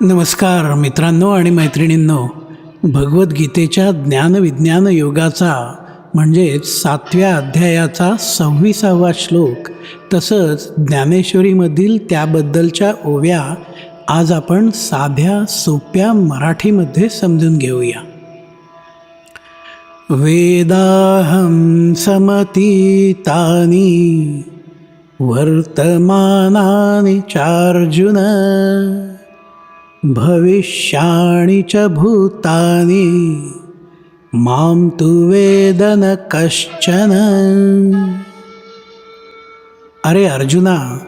नमस्कार मित्रांनो आणि मैत्रिणींनो भगवद्गीतेच्या ज्ञानविज्ञान योगाचा म्हणजेच सातव्या अध्यायाचा सव्वीसावा श्लोक तसंच ज्ञानेश्वरीमधील त्याबद्दलच्या ओव्या आज आपण साध्या सोप्या मराठीमध्ये समजून घेऊया. वेदाहं समतीतानि वर्तमानानी चार्जुन। भविष्याणि च भूतानि मां तु वेदन कश्चन। अरे अर्जुना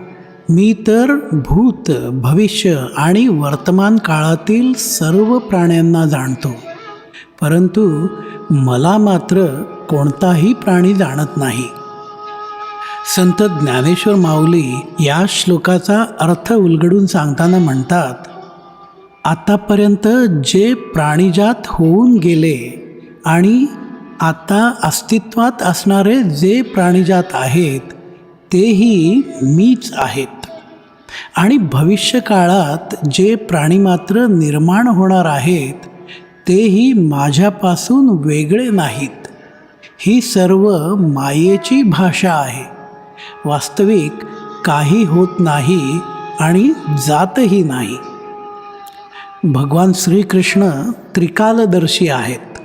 मी तर भूत भविष्य आणि वर्तमान काळातील सर्व प्राण्यांना जाणतो. परंतु मला मात्र कोणताही प्राणी जाणत नाही. संत ज्ञानेश्वर माऊली या श्लोकाचा अर्थ उलगडून सांगताना म्हणतात आतापर्यंत जे प्राणीजात होऊन गेले आणि आता अस्तित्वात असणारे जे प्राणीजात आहेत तेही मीच आहेत. आणि भविष्यकाळात जे प्राणी मात्र निर्माण होणार आहेत तेही माझ्यापासून वेगळे नाहीत. ही सर्व मायेची भाषा आहे. वास्तविक काही होत नाही आणि जातही नाही. भगवान श्रीकृष्ण त्रिकालदर्शी आहेत.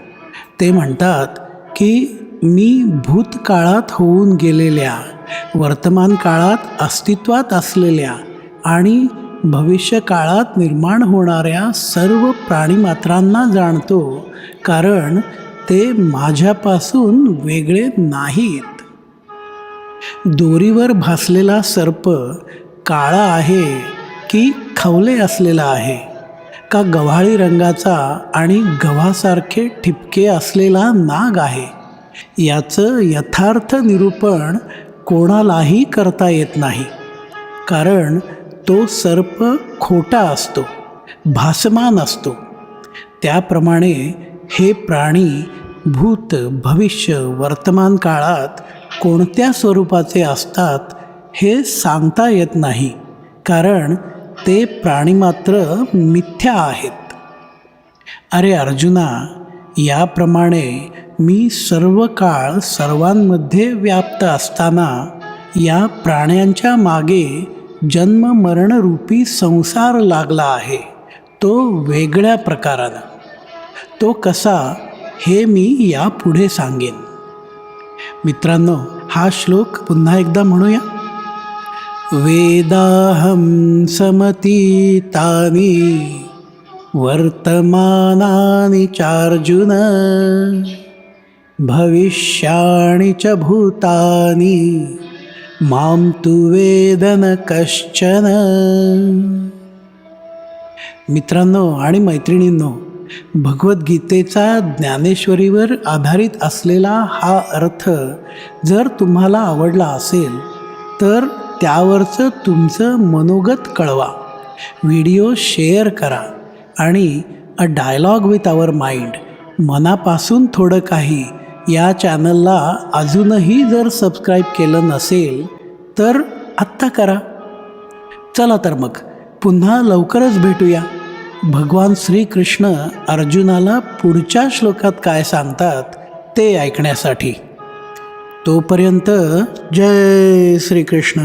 ते म्हणतात की मी भूतकाळात होऊन गेलेल्या वर्तमान काळात अस्तित्वात असलेल्या आणि भविष्यकाळात निर्माण होणाऱ्या सर्व प्राणीमात्रांना जाणतो कारण ते माझ्यापासून वेगळे नाहीत. दोरीवर भासलेला सर्प काळा आहे की खवले असलेला आहे? का गव्हाळी रंगाचा आणि गव्हासारखे ठिपके असलेला नाग आहे. याचं यथार्थ निरूपण कोणालाही करता येत नाही. कारण तो सर्प खोटा असतो भासमान असतो. त्याप्रमाणे हे प्राणी भूत भविष्य वर्तमान काळात कोणत्या स्वरूपाचे असतात हे सांगता येत नाही. कारण ते प्राणी मात्र मिथ्या आहेत. अरे अर्जुना याप्रमाणे मी सर्व काळ सर्वांमध्ये व्याप्त असताना या प्राण्यांच्या मागे जन्म मरणरूपी संसार लागला आहे. तो वेगळ्या प्रकारानं. तो कसा हे मी यापुढे सांगेन. मित्रांनो हा श्लोक पुन्हा एकदा म्हणूया. वेदाहं समतीतानि वर्तमानानि चार्जुन भविष्याणि च भूतानि मां तु वेदन कश्चन। मित्रांनो आणि मैत्रिणींनो भगवद्गीतेचा ज्ञानेश्वरीवर आधारित असलेला हा अर्थ जर तुम्हाला आवडला असेल तर त्यावरचं तुमचं मनोगत कळवा. व्हिडिओ शेअर करा आणि a dialogue with our mind मनापासून थोडं काही या चॅनलला अजूनही जर सबस्क्राईब केलं नसेल तर आत्ता करा. चला तर मग पुन्हा लवकरच भेटूया. भगवान श्रीकृष्ण अर्जुनाला पुढच्या श्लोकात काय सांगतात ते ऐकण्यासाठी. तोपर्यंत जय श्रीकृष्ण.